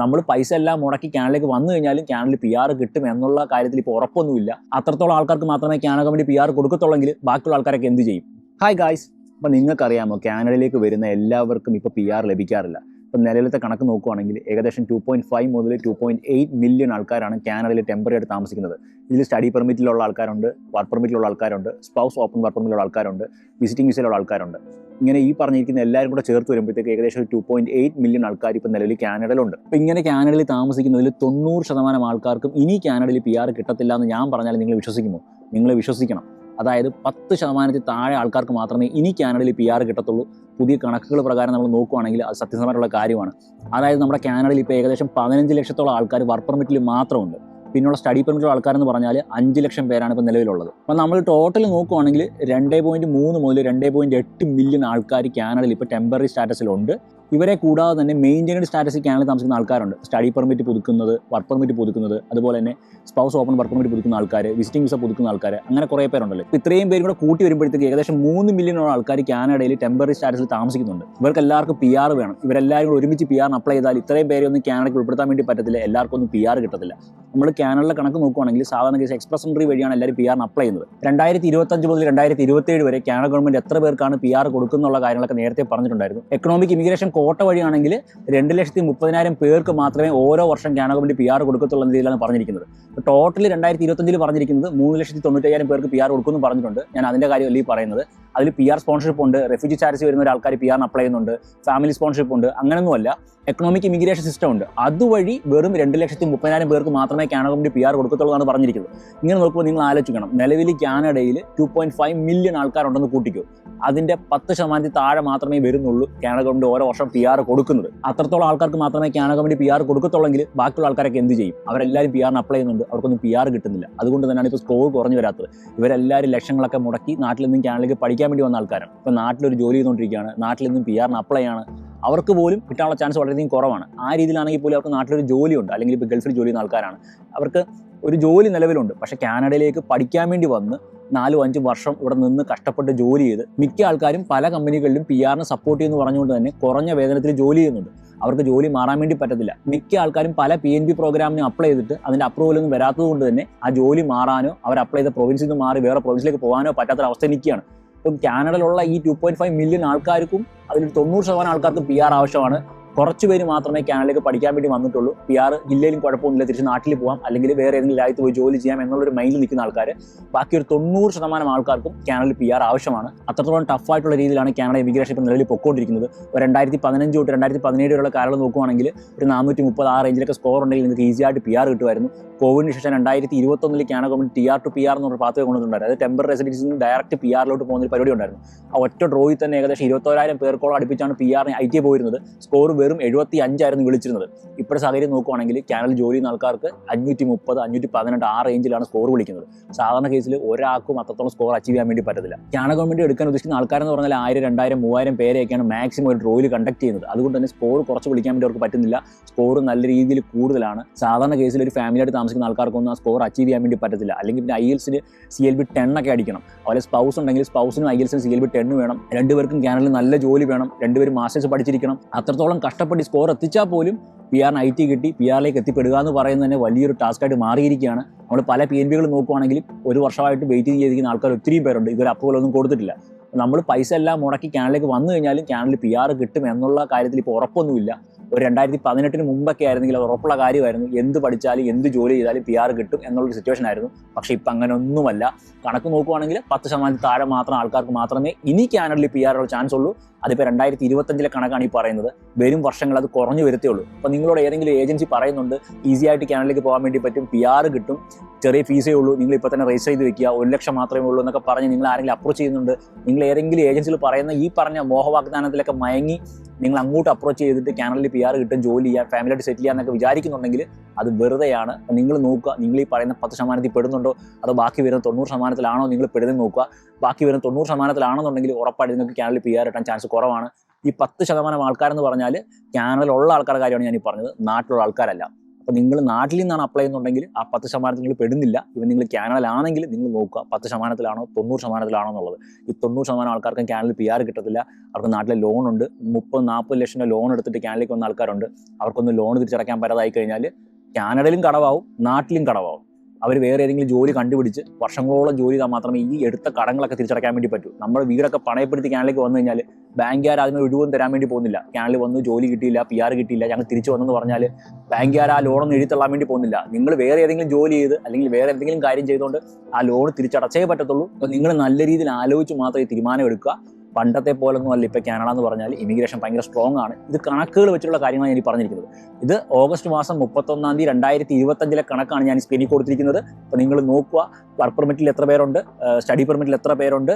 നമ്മൾ പൈസ എല്ലാം മുടക്കി ക്യാനലിലേക്ക് വന്നു കഴിഞ്ഞാലും കാനഡയിൽ പി ആർ കിട്ടും എന്നുള്ള കാര്യത്തിൽ ഇപ്പോൾ ഉറപ്പൊന്നുമില്ല. അത്രത്തോളം ആൾക്കാർക്ക് മാത്രമേ ക്യാനൽ കമ്പനി പി ആർ കൊടുക്കത്തുള്ളെങ്കിൽ ബാക്കിയുള്ള ആൾക്കാരൊക്കെ എന്ത് ചെയ്യും? ഹായ് ഗായ്സ് അപ്പം നിങ്ങൾക്കറിയാമോ കാനഡയിലേക്ക് വരുന്ന എല്ലാവർക്കും ഇപ്പോൾ പി ആർ ലഭിക്കാറില്ല. ഇപ്പം നിലവിലത്തെ കണക്ക് നോക്കുകയാണെങ്കിൽ ഏകദേശം ടു പോയിന്റ് ഫൈവ് മുതൽ ടു പോയിന്റ് എയ്റ്റ് മില്യൺ ആൾക്കാരാണ് കാനഡയിൽ ടെമ്പററി ആയിട്ട് താമസിക്കുന്നത്. ഇതിൽ സ്റ്റഡി പെർമിറ്റിലുള്ള ആൾക്കാരുണ്ട് വർക്ക് പെർമിറ്റിലുള്ള ആൾക്കാരുണ്ട് സ്പൗസ് ഓപ്പൺ വർക്ക് പെർമിറ്റിലുള്ള ആൾക്കാരുണ്ട് വിസിറ്റിംഗ് വിസയിലുള്ള ആൾക്കാരുണ്ട്. ഇങ്ങനെ ഈ പറഞ്ഞിരിക്കുന്ന എല്ലാവരും കൂടെ ചേർത്ത് വരുമ്പോഴത്തേക്ക് ഏകദേശം ഒരു ടു പോയിന്റ് എയ്റ്റ് മില്യൺ ആൾക്കാർ ഇപ്പോൾ നിലവിൽ കാനഡയിലുണ്ട്. അപ്പോൾ ഇങ്ങനെ കാനഡയിൽ താമസിക്കുന്നതിൽ തൊണ്ണൂറ് ശതമാനം ആൾക്കാർക്കും ഇനി കാനഡയിൽ പി ആർ കിട്ടത്തില്ല എന്ന് ഞാൻ പറഞ്ഞാൽ നിങ്ങൾ വിശ്വസിക്കുമോ? നിങ്ങൾ വിശ്വസിക്കണം. അതായത് പത്ത് ശതമാനത്തിൽ താഴെ ആൾക്കാർക്ക് മാത്രമേ ഇനി കാനഡയിൽ പി ആർ കിട്ടത്തുള്ളൂ. പുതിയ കണക്കുകൾ പ്രകാരം നമ്മൾ നോക്കുകയാണെങ്കിൽ അത് സത്യസന്ധമായിട്ടുള്ള കാര്യമാണ്. അതായത് നമ്മുടെ കാനഡയിൽ ഇപ്പോൾ ഏകദേശം പതിനഞ്ച് ലക്ഷത്തോളം ആൾക്കാർ വർക്ക് പെർമിറ്റിൽ മാത്രമുണ്ട്. പിന്നുള്ള സ്റ്റഡി പെർമിറ്റുള്ള ആൾക്കാരെന്ന് പറഞ്ഞാൽ അഞ്ച് ലക്ഷം പേരാണ് ഇപ്പോൾ നിലവിലുള്ളത്. അപ്പോൾ നമ്മൾ ടോട്ടൽ നോക്കുവാണെങ്കിൽ രണ്ട് പോയിന്റ് മൂന്ന് മുതൽ രണ്ട് പോയിന്റ് എട്ട് മില്യൺ ആൾക്കാർ കാനഡയിൽ ഇപ്പോൾ ടെമ്പററി സ്റ്റാറ്റസിലുണ്ട് ഇവരെ കൂടാതെ തന്നെ മെയിന്റൈൻഡ് സ്റ്റാറ്റസിൽ കാനഡയിൽ താമസിക്കുന്ന ആൾക്കാരുണ്ട്. സ്റ്റഡി പെർമിറ്റ് പുതുക്കുന്നത് വർക്ക് പെർമിറ്റ് പുതുക്കുന്നത് അതുപോലെ തന്നെ സ്പൗസ് ഓപ്പൺ വർക്ക് പെർമിറ്റ് പുതുക്കുന്ന ആൾക്കാർ വിസിറ്റിംഗ് വിസ പുതുക്കുന്ന ആൾക്കാർ അങ്ങനെ കുറേ പേരുണ്ടല്ലോ. ഇപ്പോൾ ഇത്രയും പേരും കൂടെ കൂട്ടി വരുമ്പോഴത്തേക്ക് ഏകദേശം മൂന്ന് മില്യണോളം ആൾക്കാർ കാനഡയിൽ ടെമ്പററി സ്റ്റാറ്റസിൽ താമസിക്കുന്നുണ്ട്. ഇവർക്ക് എല്ലാവർക്കും പി ആർ വേണം. ഇവരെല്ലാവരും കൂടെ ഒരുമിച്ച് പി ആറിന് അപ്ലൈ ചെയ്താൽ ഇത്രയും പേരെ ഒന്നും കാനഡയ്ക്ക് ഉൾപ്പെടുത്താൻ വേണ്ടി പറ്റത്തില്ല. എല്ലാവർക്കും ഒന്നും പി ആർ കിട്ടത്തില്ല. നമ്മൾ കാനഡയിലെ കണക്ക് നോക്കുകയാണെങ്കിൽ സാധാരണ കേസ് എക്സ്പ്രസ് എൻട്രി വഴിയാണ് എല്ലാവരും പി ആറിന് അപ്ലൈ ചെയ്യുന്നത്. രണ്ടായിരത്തി ഇരുപത്തഞ്ച് മുതൽ രണ്ടായിരത്തി ഇരുപത്തേഴ് വരെ കാനഡ ഗവൺമെന്റ് എത്ര പേർക്കാണ് പി ആർ കൊടുക്കുന്നുള്ള കാര്യങ്ങളൊക്കെ നേരത്തെ പറഞ്ഞിട്ടുണ്ടായിരുന്നു. എക്കണോമിക് ഇമിഗ്രേഷൻ കോട്ട വഴിയാണെങ്കിൽ രണ്ട് ലക്ഷത്തി മുപ്പതിനായിരം പേർക്ക് മാത്രമേ ഓരോ വർഷം കാനഡ ഗവൺമെന്റ് പി ആർ കൊടുക്കത്തുള്ള എന്ന രീതിയിലാണ് പറഞ്ഞിരിക്കുന്നത്. ടോട്ടൽ രണ്ടായിരത്തി ഇരുപത്തഞ്ചിൽ പറഞ്ഞിരിക്കുന്നത് മൂന്ന് ലക്ഷത്തി തൊണ്ണൂറ്റയ്യായിരം പേർക്ക് പി ആർ കൊടുക്കുമെന്ന് പറഞ്ഞിട്ടുണ്ട്. ഞാൻ അതിന്റെ കാര്യമല്ല ഈ പറയുന്നത്. അതിൽ പി ആർ സ്പോൺസർഷിപ്പ് ഉണ്ട് റെഫ്യൂജി ചാർജ് വരുന്ന ഒരാൾക്കാർ പി ആറിന് അപ്ലൈ ചെയ്യുന്നുണ്ട് ഫാമിലി സ്പോൺസർഷിപ്പ് ഉണ്ട് അങ്ങനെയൊന്നുമല്ല എക്കണോമിക് ഇമിഗ്രേഷൻ സിസ്റ്റം ഉണ്ട്. അതുവഴി വെറും രണ്ട് ലക്ഷത്തി മുപ്പതിനായിരം പേർക്ക് മാത്രമേ കാനഡ ഗവൺമെന്റ് പി ആർ കൊടുക്കത്തുള്ളൂ എന്നാണ് പറഞ്ഞിരിക്കുന്നത്. ഇങ്ങനെ നോക്കുമ്പോൾ നിങ്ങൾ ആലോചിക്കണം. നിലവിൽ കാനഡയിൽ ടു പോയിന്റ് ഫൈവ് മില്യൺ ആൾക്കാരുണ്ടെന്ന് കൂട്ടിക്കോ. അതിന്റെ പത്ത് ശതമാനത്തിൽ താഴെ മാത്രമേ വരുന്നുള്ളൂ കാനഡ ഗവൺമെന്റ് ഓരോ വർഷം പി ആർ കൊടുക്കുന്നത്. അത്രത്തോളം ആൾക്കാർക്ക് മാത്രമേ കാനഡ കമ്പനി പി ആർ കൊടുക്കത്തുള്ളെങ്കിൽ ബാക്കിയുള്ള ആൾക്കാരൊക്കെ എന്ത് ചെയ്യും? അവരെല്ലാവരും പി ആറിന് അപ്ലൈ ചെയ്യുന്നുണ്ട്. അവർക്കൊന്നും പി ആർ കിട്ടുന്നില്ല. അതുകൊണ്ട് തന്നെയാണ് ഇപ്പോൾ സ്കോർ കുറഞ്ഞു വരാത്തത്. ഇവരെല്ലാവരും ലക്ഷങ്ങളൊക്കെ മുടക്കി നാട്ടിൽ നിന്നും ക്യാനലിലേക്ക് പഠിക്കാൻ വേണ്ടി വന്ന ആൾക്കാരാണ്. ഇപ്പോൾ നാട്ടിലൊരു ജോലി ചെയ്തുകൊണ്ടിരിക്കുകയാണ്. നാട്ടിൽ നിന്നും പി ആറിന് അപ്ലൈ ആണ്. അവർക്ക് പോലും കിട്ടാനുള്ള ചാൻസ് വളരെയധികം കുറവാണ്. ആ രീതിയിലാണെങ്കിൽ പോലും അവർക്ക് നാട്ടിലൊരു ജോലിയുണ്ട്. അല്ലെങ്കിൽ ഇപ്പോൾ ഗൾഫിൽ ജോലി ചെയ്യുന്ന ആൾക്കാരാണ്. അവർക്ക് ഒരു ജോലി നിലവിലുണ്ട്. പക്ഷേ കാനഡയിലേക്ക് പഠിക്കാൻ വേണ്ടി വന്ന് നാലും അഞ്ചും വർഷം ഇവിടെ നിന്ന് കഷ്ടപ്പെട്ട് ജോലി ചെയ്ത് മിക്ക ആൾക്കാരും പല കമ്പനികളിലും പി ആറിന് സപ്പോർട്ട് ചെയ്യുന്നു പറഞ്ഞുകൊണ്ട് തന്നെ കുറഞ്ഞ വേതനത്തിൽ ജോലി ചെയ്യുന്നുണ്ട്. അവർക്ക് ജോലി മാറാൻ വേണ്ടി പറ്റത്തില്ല. മിക്ക ആൾക്കാരും പല പി എൻ ബി പ്രോഗ്രാമിന് അപ്ലൈ ചെയ്തിട്ട് അതിന്റെ അപ്രൂവൽ ഒന്നും വരാത്തത് കൊണ്ട് തന്നെ ആ ജോലി മാറാനോ അവർ അപ്ലൈ ചെയ്ത പ്രൊവിൻസിൽ നിന്ന് മാറി വേറെ പ്രൊവിൻസിലേക്ക് പോകാനോ പറ്റാത്ത അവസ്ഥ നിൽക്കുകയാണ്. ഇപ്പം കാനഡയിലുള്ള ഈ ടു പോയിന്റ് ഫൈവ് മില്യൺ ആൾക്കാർക്കും അതിൽ തൊണ്ണൂറ് ശതമാനം ആൾക്കാർക്കും പി ആർ ആവശ്യമാണ്. കുറച്ച് പേര് മാത്രമേ കാനഡയിലേക്ക് പഠിക്കാൻ വേണ്ടി വന്നിട്ടുള്ളൂ. പി ആർ ജില്ലയിലും കുഴപ്പമൊന്നുമില്ല. തിരിച്ച് നാട്ടിൽ പോകാം അല്ലെങ്കിൽ വേറെ ഏതെങ്കിലും രാജ്യത്ത് പോയി ജോലി ചെയ്യാം എന്നുള്ളൊരു മൈൻഡിൽ നിൽക്കുന്ന ആൾക്കാർ ബാക്കി ഒരു തൊണ്ണൂറ് ശതമാനം ആൾക്കാർക്കും കാനഡയിൽ പി ആർ ആവശ്യമാണ്. അത്രത്തോളം ടഫായിട്ടുള്ള രീതിയിലാണ് കാനഡ ഇമിഗ്രേഷൻ ഇപ്പോൾ നിലവിൽ പൊക്കോണ്ടിരിക്കുന്നത്. ഒരു രണ്ടായിരത്തി പതിനഞ്ച് തൊട്ട് രണ്ടായിരത്തി പതിനേഴ് വരെയുള്ള കാലം നോക്കുവാണെങ്കിൽ ഒരു നാനൂറ്റി മുപ്പത് ആ റേഞ്ചിലൊക്കെ സ്കോർ ഉണ്ടെങ്കിൽ നിങ്ങൾക്ക് ഈസി ആയിട്ട് പി ആർ കിട്ടുമായിരുന്നു കോവിഡിന് ശേഷം രണ്ടായിരത്തി ഇരുപത്തൊന്നിൽ Canada government T R to P R എന്ന് പറഞ്ഞ പാത്വേ കൊണ്ടുവന്നിട്ടുണ്ടായിരുന്നു. അത് ടെമ്പർ റെസിഡൻസിൽ നിന്ന് ഡയറക്റ്റ് പി ആറിലോട്ട് പോകുന്ന ഒരു പരിപാടി ഉണ്ടായിരുന്നു. ആ ഒറ്റ ഡ്രോയിൽ തന്നെ ഏകദേശം ഇരുപത്തോരായിരം പേർക്കോളം അടുപ്പിച്ചാണ് പി ആറിന് ഐ ടി പോയിരുന്നത്. സ്കോർ വെറും എഴുപത്തി അഞ്ചായിരുന്നു വിളിച്ചിരുന്നത്. ഇപ്പോഴത്തെ സാഹചര്യം നോക്കുവാണെങ്കിൽ ചാനൽ ജോലി ചെയ്യുന്ന ആൾക്കാർക്ക് അഞ്ഞൂറ്റി മുപ്പത് അഞ്ഞൂറ്റി പതിനെട്ട് ആ റേഞ്ചിലാണ് സ്കോർ വിളിക്കുന്നത്. സാധാരണ കേസിൽ ഒരാൾക്കും അത്രത്തോളം സ്കോർ അച്ചീവ് ചെയ്യാൻ വേണ്ടി പറ്റത്തില്ല. കാനഡ ഗവൺമെന്റ് എടുക്കാൻ ഉദ്ദേശിക്കുന്ന ആൾക്കാരെന്ന് പറഞ്ഞാൽ ആയിരം രണ്ടായിരം മൂവായിരം പേരെയൊക്കെയാണ് മാക്സിമം ഒരു റോയിൽ കണ്ടക്ട് ചെയ്യുന്നത്. അതുകൊണ്ട് തന്നെ സ്കോർ കുറച്ച് വിളിക്കാൻ വേണ്ടി അവർക്ക് പറ്റുന്നില്ല. സ്കോർ നല്ല രീതിയിൽ കൂടുതലാണ്. സാധാരണ കേസിൽ ഒരു ഫാമിലിയായിട്ട് താമസിക്കുന്ന ആൾക്കാർക്കൊന്നും ആ സ്കോർ അച്ചീവ് ചെയ്യാൻ വേണ്ടി പറ്റത്തില്ല. അല്ലെങ്കിൽ പിന്നെ ഐ എൽസിന് സി എൽ ബി ടെൻ ഒക്കെ അടിക്കണം. അതുപോലെ സ്പൗസ് ഉണ്ടെങ്കിൽ സ്പൗസിനും ഐ എൽസിനും സി എൽ ബി ടെൻ വേണം. രണ്ടുപേർക്കും കാനഡയിൽ നല്ല ജോലി വേണം. രണ്ടുപേരും മാസ്റ്റേഴ്സ് പഠിച്ചിരിക്കണം. അത്രത്തോളം കഷ്ടപ്പെട്ട് സ്കോർ എത്തിച്ചാൽ പോലും പി ആറിന് ഐ ടി കിട്ടി പി ആറിലേക്ക് എത്തിപ്പെടുക എന്ന് പറയുന്നത് തന്നെ വലിയൊരു ടാസ്ക്കായിട്ട് മാറിയിരിക്കുകയാണ്. നമ്മൾ പല പി എൻ ബികൾ നോക്കുവാണെങ്കിൽ ഒരു വർഷമായിട്ട് വെയിറ്റിംഗ് ചെയ്തിരിക്കുന്ന ആൾക്കാർ ഒത്തിരി പേരുണ്ട്. ഇതൊരു അപ്പുകളൊന്നും കൊടുത്തിട്ടില്ല. നമ്മൾ പൈസ എല്ലാം മുടക്കി ക്യാനലിലേക്ക് വന്നു കഴിഞ്ഞാലും ക്യാനലിൽ പി ആർ കിട്ടും എന്നുള്ള കാര്യത്തിൽ ഇപ്പോൾ ഉറപ്പൊന്നുമില്ല. ഒരു രണ്ടായിരത്തി പതിനെട്ടിന് മുമ്പൊക്കെ ആയിരുന്നെങ്കിൽ അത് ഉറപ്പുള്ള കാര്യമായിരുന്നു. എന്ത് പഠിച്ചാലും എന്ത് ജോലി ചെയ്താലും പി ആർ കിട്ടും എന്നുള്ളൊരു സിറ്റുവേഷൻ ആയിരുന്നു. പക്ഷേ ഇപ്പം അങ്ങനെ ഒന്നുമല്ല കണക്ക് നോക്കുവാണെങ്കിൽ പത്ത് ശതമാനത്തിൽ താഴെ മാത്രം ആൾക്കാർക്ക് മാത്രമേ ഇനി കാനഡയിൽ പി ആറുള്ള ചാൻസ് ഉള്ളൂ അതിപ്പോൾ രണ്ടായിരത്തി ഇരുപത്തഞ്ചിലെ കണക്കാണ് ഈ പറയുന്നത്. വരും വർഷങ്ങൾ അത് കുറഞ്ഞു വരത്തേ ഉള്ളൂ. അപ്പോൾ നിങ്ങളോട് ഏതെങ്കിലും ഏജൻസി പറയുന്നുണ്ട് ഈസി ആയിട്ട് കാനഡയിലേക്ക് പോകാൻ വേണ്ടി പറ്റും പി ആർ കിട്ടും ചെറിയ ഫീസേ ഉള്ളൂ നിങ്ങൾ ഇപ്പോൾ തന്നെ രജിസ്റ്റർ ചെയ്ത് വെക്കുക ഒരു ലക്ഷം മാത്രമേ ഉള്ളൂ എന്നൊക്കെ പറഞ്ഞ് നിങ്ങൾ ആരെങ്കിലും അപ്രോച്ച് ചെയ്യുന്നുണ്ട്. നിങ്ങൾ ഏതെങ്കിലും ഏജൻസികൾ പറയുന്ന ഈ പറഞ്ഞ മോഹവാഗ്ദാനത്തിലൊക്കെ മയങ്ങി നിങ്ങൾ അങ്ങോട്ട് അപ്രോച്ച് ചെയ്തിട്ട് കാനഡയിൽ പി ആർ കിട്ടും ജോലി ചെയ്യാം ഫാമിലിയായിട്ട് സെറ്റിൽ ചെയ്യാന്നൊക്കെ വിചാരിക്കുന്നുണ്ടെങ്കിൽ അത് വെറുതെയാണ് നിങ്ങൾ നോക്കുക നിങ്ങൾ ഈ പറയുന്ന പത്ത് ശതമാനത്തിൽ പെടുന്നുണ്ടോ? അതോ ബാക്കി വരുന്ന തൊണ്ണൂറ് ശതമാനത്തിലാണോ നിങ്ങൾ പെടുന്നത് നോക്കുക? ബാക്കി വരുന്ന തൊണ്ണൂറ് ശതമാനത്തിലാണെന്നുണ്ടെങ്കിൽ ഉറപ്പായിട്ട് നിങ്ങൾക്ക് കാനഡയിൽ പി ആർ കിട്ടാൻ ചാൻസ് കുറവാണ്. ഈ പത്ത് ശതമാനം ആൾക്കാരെന്ന് പറഞ്ഞാൽ ക്യാനലിലുള്ള ആൾക്കാരുടെ കാര്യമാണ് ഞാൻ ഈ പറഞ്ഞത്. നാട്ടിലുള്ള ആൾക്കാരല്ല. അപ്പോൾ നിങ്ങൾ നാട്ടിൽ നിന്നാണ് അപ്ലൈ ചെയ്യുന്നുണ്ടെങ്കിൽ ആ പത്ത് ശതമാനത്തിൽ നിങ്ങൾ പെടുന്നില്ല. ഇവൻ നിങ്ങൾ കാനഡയിലാണെങ്കിൽ നിങ്ങൾ നോക്കുക പത്ത് ശതമാനത്തിലാണോ തൊണ്ണൂറ് ശതമാനത്തിലാണോ എന്നുള്ളത്. ഈ തൊണ്ണൂറ് ശതമാനം ആൾക്കാർക്കും കാനഡയിൽ പി ആർ കിട്ടത്തില്ല. അവർക്ക് നാട്ടിലെ ലോൺ ഉണ്ട്. മുപ്പത് നാൽപ്പത് ലക്ഷം ലോൺ എടുത്തിട്ട് കാനഡയിലേക്ക് വന്ന ആൾക്കാരുണ്ട്. അവർക്കൊന്ന് ലോൺ തിരിച്ചടയ്ക്കാൻ പറ്റാതായി കഴിഞ്ഞാൽ കാനഡയിലും കടവാവും നാട്ടിലും കടവാവും. അവർ വേറെ ഏതെങ്കിലും ജോലി കണ്ടുപിടിച്ച് വർഷങ്ങളോളം ജോലി ചെയ്താൽ മാത്രമേ ഈ എടുത്ത കടങ്ങളൊക്കെ തിരിച്ചടക്കാൻ വേണ്ടി പറ്റൂ. നമ്മുടെ വീടൊക്കെ പണയപ്പെടുത്തി ക്യാനലിലേക്ക് വന്നു കഴിഞ്ഞാൽ ബാങ്കുകാർ അതിന് ഒഴിവും തരാൻ വേണ്ടി പോകുന്നില്ല. ക്യാനലിൽ വന്നു ജോലി കിട്ടിയില്ല പി ആർ കിട്ടിയില്ല ഞങ്ങൾ തിരിച്ചു വന്നെന്ന് പറഞ്ഞാൽ ബാങ്കുകാർ ആ ലോണൊന്നും എഴുതിത്തള്ളാൻ വേണ്ടി പോകുന്നില്ല. നിങ്ങൾ വേറെ ഏതെങ്കിലും ജോലി ചെയ്ത് അല്ലെങ്കിൽ വേറെ എന്തെങ്കിലും കാര്യം ചെയ്തുകൊണ്ട് ആ ലോൺ തിരിച്ചടച്ചേ പറ്റത്തുള്ളൂ. അപ്പോൾ നിങ്ങൾ നല്ല രീതിയിൽ ആലോചിച്ച് മാത്രമേ തീരുമാനം എടുക്കുക. പണ്ടത്തെ പോലൊന്നും അല്ല ഇപ്പോൾ കാനഡ എന്ന് പറഞ്ഞാൽ ഇമിഗ്രേഷൻ ഭയങ്കര സ്ട്രോങ് ആണ്. ഇത് കണക്കുകൾ വെച്ചിട്ടുള്ള കാര്യങ്ങളാണ് ഞാൻ പറഞ്ഞിരിക്കുന്നത്. ഇത് ഓഗസ്റ്റ് മാസം മുപ്പത്തൊന്നാം തീയതി രണ്ടായിരത്തി ഇരുപത്തഞ്ചിലെ കണക്കാണ് ഞാൻ സ്ക്രീനിൽ കൊടുത്തിരിക്കുന്നത്. അപ്പോൾ നിങ്ങൾ നോക്കുക വർക്ക് പെർമിറ്റിൽ എത്ര പേരുണ്ട് സ്റ്റഡി പെർമിറ്റിൽ എത്ര പേരുണ്ട്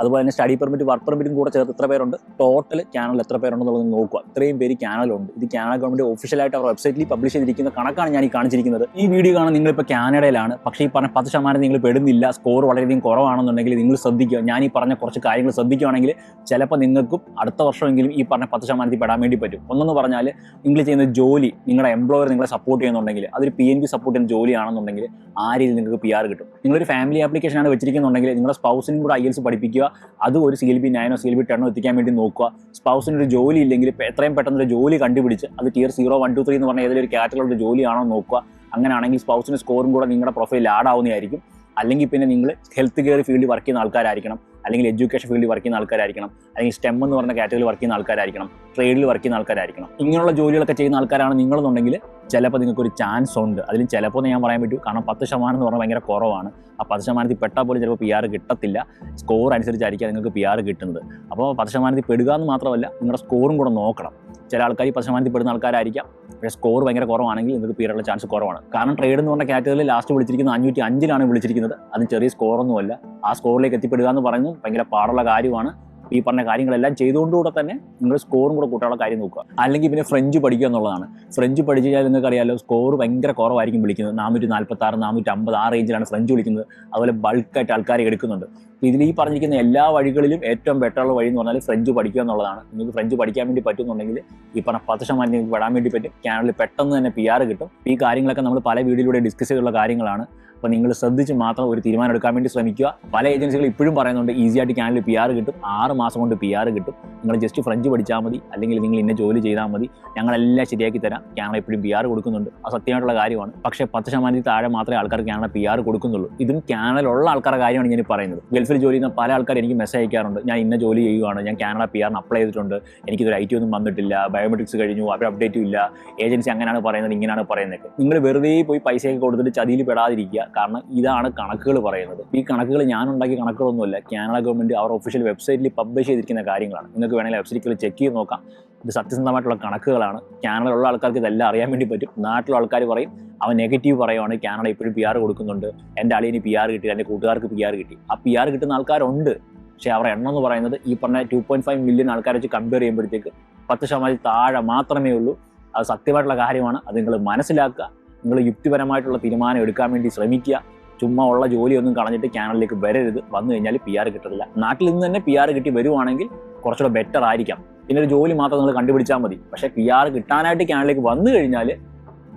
അതുപോലെ തന്നെ സ്റ്റഡി പെർമിറ്റ് വർക്ക് പെർമിറ്റും കൂടെ ചേർത്ത് എത്ര പേരുണ്ട്? ടോട്ടൽ ചാനൽ എത്ര പേരുണ്ടെന്നുള്ളത് നോക്കുക. ഇത്രയും പേര് ചാനലുണ്ട് ഇത് കാനഡ ഗവൺമെന്റ് ഒഫീഷ്യലായിട്ട് അവർ വെബ്സൈറ്റിൽ പബ്ലിഷ് ചെയ്തിരിക്കുന്ന കണക്കാണ് ഞാൻ ഈ കാണിച്ചിരിക്കുന്നത്. ഈ വീഡിയോ കാണാൻ നിങ്ങളിപ്പോൾ കാനഡയിലാണ്. പക്ഷേ ഈ പറഞ്ഞ പത്ത് ശതമാനം നിങ്ങൾ പെടുന്നില്ല. സ്കോർ വളരെയധികം കുറവാണെന്നുണ്ടെങ്കിൽ നിങ്ങൾ ശ്രദ്ധിക്കുക. ഞാൻ ഈ പറഞ്ഞ കുറച്ച് കാര്യങ്ങൾ ശ്രദ്ധിക്കുകയാണെങ്കിൽ ചിലപ്പോൾ നിങ്ങൾക്കും അടുത്ത വർഷമെങ്കിലും ഈ പറഞ്ഞ പത്ത് ശതമാനത്തിൽ പെടാൻ വേണ്ടി പറ്റും. ഒന്നെന്ന് പറഞ്ഞാൽ നിങ്ങൾ ചെയ്യുന്ന ജോലി നിങ്ങളുടെ എംപ്ലോയർ നിങ്ങളെ സപ്പോർട്ട് ചെയ്യുന്നുണ്ടെങ്കിൽ അതൊരു പി എൻ ബി സപ്പോർട്ട് ചെയ്യുന്ന ജോലിയാണെന്നുണ്ടെങ്കിൽ ആ രീതിയിൽ നിങ്ങൾക്ക് പി ആർ കിട്ടും. നിങ്ങളൊരു ഫാമിലി ആപ്ലിക്കേഷൻ ആണ് വെച്ചിരിക്കുന്നുണ്ടെങ്കിൽ നിങ്ങളുടെ സ്പൗസിനും കൂടെ ഐ എൽസ് പഠിപ്പിക്കുക അത് ഒരു സി എൽ ബി നയനോ സി എൽ ബി ടെണ്ണോ എത്തിക്കാൻ വേണ്ടി നോക്കുക. സ്പൗസിന് ഒരു ജോലി ഇല്ലെങ്കിൽ എത്രയും പെട്ടെന്ന് ഒരു ജോലി കണ്ടുപിടിച്ച് അത് tier zero one two three എന്ന് പറഞ്ഞ ഏതെങ്കിലും ഒരു കാറ്റഗറിയുടെ ജോലിയാണോ നോക്കുക. അങ്ങനെയാണെങ്കിൽ സ്പൗസിന് സ്കോറും കൂടെ നിങ്ങളുടെ പ്രൊഫൈലിൽ ആഡ് ആവുന്നതായിരിക്കും. അല്ലെങ്കിൽ പിന്നെ നിങ്ങൾ ഹെൽത്ത് കെയർ ഫീൽഡിൽ വർക്ക് ചെയ്യുന്ന ആൾക്കാരായിരിക്കണം. അല്ലെങ്കിൽ എഡ്യൂക്കേഷൻ ഫീൽഡിൽ വർക്ക് ചെയ്യുന്ന ആൾക്കാരായിരിക്കണം. അല്ലെങ്കിൽ സ്റ്റെം എന്ന് പറഞ്ഞ കാറ്റഗറിയിൽ വർക്ക് ചെയ്യുന്ന ആൾക്കാരായിരിക്കണം. ട്രേഡിൽ വർക്ക് ചെയ്യുന്ന ആൾക്കാരായിരിക്കണം. ഇങ്ങനെയുള്ള ജോലികളൊക്കെ ചെയ്യുന്ന ആൾക്കാരാണ് നിങ്ങളെന്നുണ്ടെങ്കിൽ ചിലപ്പോൾ നിങ്ങൾക്ക് ഒരു ചാൻസ് ഉണ്ട്. അതിൽ ചിലപ്പോൾ ഞാൻ പറയാൻ പറ്റൂ കാരണം പത്ത് ശതമാനം എന്ന് പറഞ്ഞാൽ ഭയങ്കര കുറവാണ്. ആ പത്ത് ശതമാനത്തിൽ പെട്ടാൽ പോലും ചിലപ്പോൾ പി ആർ കിട്ടത്തില്ല. സ്കോർ അനുസരിച്ചായിരിക്കും നിങ്ങൾക്ക് പി ആർ കിട്ടുന്നത്. അപ്പോൾ പത്ത് ശതമാനത്തിൽ പെടുക എന്ന് മാത്രമല്ല നിങ്ങളുടെ സ്കോറും കൂടെ നോക്കണം. ചില ആൾക്കാർ ഈ പത്ത് ശതമാനത്തിൽ പെടുന്ന ആൾക്കാരായിരിക്കാം. പക്ഷേ സ്കോർ ഭയങ്കര കുറവാണെങ്കിൽ നിങ്ങൾക്ക് പി ചാൻസ് കുറവാണ്. കാരണം ട്രേഡ് എന്ന് പറഞ്ഞ കാറ്റഗറിയിൽ ലാസ്റ്റ് വിളിച്ചിരിക്കുന്നത് അഞ്ഞൂറ്റി അഞ്ചിലാണ് വിളിച്ചിരിക്കുന്നത്. അത് ചെറിയ സ്കോറൊന്നുമല്ല ആ സ്കോറിലേക്ക് എത്തിപ്പെടുക എന്ന് പറയുന്നത് ഭയങ്കര പാടുള്ള കാര്യമാണ്. ഈ പറഞ്ഞ കാര്യങ്ങളെല്ലാം ചെയ്തുകൊണ്ടുകൂടെ തന്നെ നിങ്ങൾ സ്കോറും കൂടെ കൂട്ടാനുള്ള കാര്യം നോക്കുക. അല്ലെങ്കിൽ പിന്നെ ഫ്രഞ്ച് പഠിക്കുക എന്നുള്ളതാണ്. ഫ്രഞ്ച് പഠിച്ചു കഴിഞ്ഞാൽ നിങ്ങൾക്ക് അറിയാലോ സ്കോർ ഭയങ്കര കുറവായിരിക്കും വിളിക്കുന്നത്. നാനൂറ്റി നാൽപ്പത്തി ആറ് നാനൂറ്റി അമ്പത് ആ റേഞ്ചിലാണ് ഫ്രഞ്ച് വിളിക്കുന്നത്. അതുപോലെ ബൾക്കായിട്ട് ആൾക്കാർ എടുക്കുന്നുണ്ട്. ഇതിൽ ഈ പറഞ്ഞിരിക്കുന്ന എല്ലാ വഴികളിലും ഏറ്റവും ബെറ്ററുള്ള വഴി എന്ന് പറഞ്ഞാൽ ഫ്രഞ്ച് പഠിക്കുക എന്നുള്ളതാണ്. നിങ്ങൾക്ക് ഫ്രഞ്ച് പഠിക്കാൻ വേണ്ടി പറ്റുന്നുണ്ടെങ്കിൽ ഈ പറഞ്ഞ പത്ത് ശതമാനം നിങ്ങൾക്ക് പെടാൻ വേണ്ടി പറ്റും. ചാനലിൽ പെട്ടെന്ന് തന്നെ പി ആർ കിട്ടും. ഈ കാര്യങ്ങളൊക്കെ നമ്മൾ പല വീഡിയോയിലൂടെ ഡിസ്കസ് ചെയ്തുള്ള കാര്യങ്ങളാണ്. അപ്പോൾ നിങ്ങൾ ശ്രദ്ധിച്ച് മാത്രം ഒരു തീരുമാനം എടുക്കാൻ വേണ്ടി ശ്രമിക്കുക. പല ഏജൻസികൾ ഇപ്പോഴും പറയുന്നുണ്ട് ഈസി ആയിട്ട് കാനഡയിൽ പി ആർ കിട്ടും. ആറ് മാസം കൊണ്ട് പി ആർ കിട്ടും. നിങ്ങൾ ജസ്റ്റ് ഫ്രഞ്ച് പഠിച്ചാൽ മതി. അല്ലെങ്കിൽ നിങ്ങൾ ഇന്ന ജോലി ചെയ്താൽ മതി. ഞങ്ങളെല്ലാം ശരിയാക്കി തരാം. കാനഡ ഇപ്പോഴും പി ആർ കൊടുക്കുന്നുണ്ട്. അത് സത്യമായിട്ടുള്ള കാര്യമാണ്. പക്ഷേ പത്ത് ശതമാനത്തിൽ താഴെ മാത്രമേ ആൾക്കാർ കാനഡ പി ആർ കൊടുക്കുന്നുള്ളൂ. ഇതും ക്യാനലുള്ള ആൾക്കാരുടെ കാര്യമാണ് ഞാൻ പറയുന്നത്. ഗൾഫിൽ ജോലി ചെയ്യുന്ന പല ആൾക്കാർ എനിക്ക് മെസ്സേജ് അയക്കാറുണ്ട്. ഞാൻ ഇന്ന ജോലി ചെയ്യുകയാണ് ഞാൻ കാനഡ പി ആറിന് അപ്ലൈ ചെയ്തിട്ടുണ്ട്. എനിക്കിതൊരു ഐ ടി ഒന്നും വന്നിട്ടില്ല. ബയോമെട്രിക്സ് കഴിഞ്ഞു. അവർ അപ്ഡേറ്റും ഇല്ല. ഏജൻസി അങ്ങനെയാണ് പറയുന്നത് ഇങ്ങനെയാണ് പറയുന്നത് നിങ്ങൾ വെറുതെ പോയി പൈസയൊക്കെ കൊടുത്തിട്ട് ചതിയിൽ പെടാതിരിക്കുക. കാരണം ഇതാണ് കണക്കുകൾ പറയുന്നത്. ഈ കണക്കുകൾ ഞാൻ ഉണ്ടാക്കിയ കണക്കുകളൊന്നുമല്ല. കാനഡ ഗവൺമെന്റ് അവർ ഒഫീഷ്യൽ വെബ്സൈറ്റിൽ പബ്ലിഷ് ചെയ്തിരിക്കുന്ന കാര്യങ്ങളാണ്. നിങ്ങൾക്ക് വേണമെങ്കിൽ വെബ്സൈറ്റിൽ ചെക്ക് ചെയ്ത് നോക്കാം. ഇത് സത്യസന്ധമായിട്ടുള്ള കണക്കുകളാണ്. കാനഡയിലുള്ള ആൾക്കാർക്ക് ഇതെല്ലാം അറിയാൻ വേണ്ടി പറ്റും. നാട്ടിലുള്ള ആൾക്കാർ പറയും അവൻ നെഗറ്റീവ് പറയുവാണ്. കാനഡ ഇപ്പോഴും പി ആർ കൊടുക്കുന്നുണ്ട്. എന്റെ അളിയന് പി ആർ കിട്ടി എന്റെ കൂട്ടുകാർക്ക് പി ആർ കിട്ടി. ആ പി ആർ കിട്ടുന്ന ആൾക്കാരുണ്ട്. പക്ഷേ അവരുടെ എണ്ണം എന്ന് പറയുന്നത് ഈ പറഞ്ഞ ടു പോയിന്റ് ഫൈവ് മില്യൺ ആൾക്കാരെ വെച്ച് കമ്പയർ ചെയ്യുമ്പോഴത്തേക്ക് പത്ത് ശതമാനത്തിൽ താഴെ മാത്രമേ ഉള്ളൂ. അത് സത്യമായിട്ടുള്ള കാര്യമാണ്. അത് നിങ്ങൾ മനസ്സിലാക്കുക. നിങ്ങൾ യുക്തിപരമായിട്ടുള്ള തീരുമാനം എടുക്കാൻ വേണ്ടി ശ്രമിക്കുക. ചുമ്മാ ഉള്ള ജോലിയൊന്നും കളഞ്ഞിട്ട് ചാനലിലേക്ക് വരരുത്. വന്നു കഴിഞ്ഞാൽ പി ആർ കിട്ടത്തില്ല. നാട്ടിൽ നിന്ന് തന്നെ പി ആർ കിട്ടി വരുവാണെങ്കിൽ കുറച്ചുകൂടെ ബെറ്റർ ആയിരിക്കാം. പിന്നെ ഒരു ജോലി മാത്രം നിങ്ങൾ കണ്ടുപിടിച്ചാൽ മതി. പക്ഷേ പി ആർ കിട്ടാനായിട്ട് ചാനലിലേക്ക് വന്നു കഴിഞ്ഞാൽ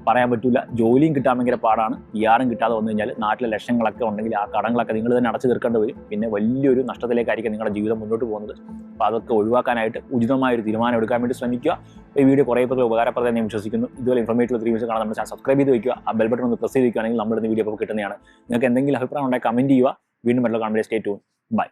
പറയാൻ പറ്റില്ല ജോലിയും കിട്ടാൻ ഭയങ്കര പാടാണ്. പി ആറും കിട്ടാതെ വന്നു കഴിഞ്ഞാൽ നാട്ടിലെ ലക്ഷങ്ങളൊക്കെ ഉണ്ടെങ്കിൽ ആ കടങ്ങളൊക്കെ നിങ്ങൾ തന്നെ അടച്ചു തീർക്കേണ്ടി വരും. പിന്നെ വലിയൊരു നഷ്ടത്തിലേക്കായിരിക്കും നിങ്ങളുടെ ജീവിതം മുന്നോട്ട് പോകുന്നത്. അപ്പോൾ അതൊക്കെ ഒഴിവാക്കാനായിട്ട് ഉചിതമായ ഒരു തീരുമാനം എടുക്കാൻ വേണ്ടി ശ്രമിക്കുക. ഈ വീഡിയോ കുറേ പേർക്ക് ഉപകാരപ്രദം ഞാൻ വിശ്വസിക്കുന്നു. ഇതുപോലെ ഇൻഫർമേറ്റീവ് ത്രീ വീഡിയോസ് കാണാൻ നമ്മുടെ ചാനൽ സബ്സ്ക്രൈബ് ചെയ്ത് വയ്ക്കുക ആ ബെൽ ബട്ടൺ ഒന്ന് പ്രസ് ചെയ്ത് വയ്ക്കുകയാണെങ്കിൽ നമ്മുടെ വീഡിയോ അപ്പോൾ കിട്ടുന്നതാണ്. നിങ്ങൾക്ക് എന്തെങ്കിലും അഭിപ്രായം ഉണ്ടെങ്കിൽ കമന്റ് ചെയ്യുക. വീണ്ടും മറ്റുള്ള കാണുമ്പോൾ സ്റ്റേ ടൂൺ ബൈ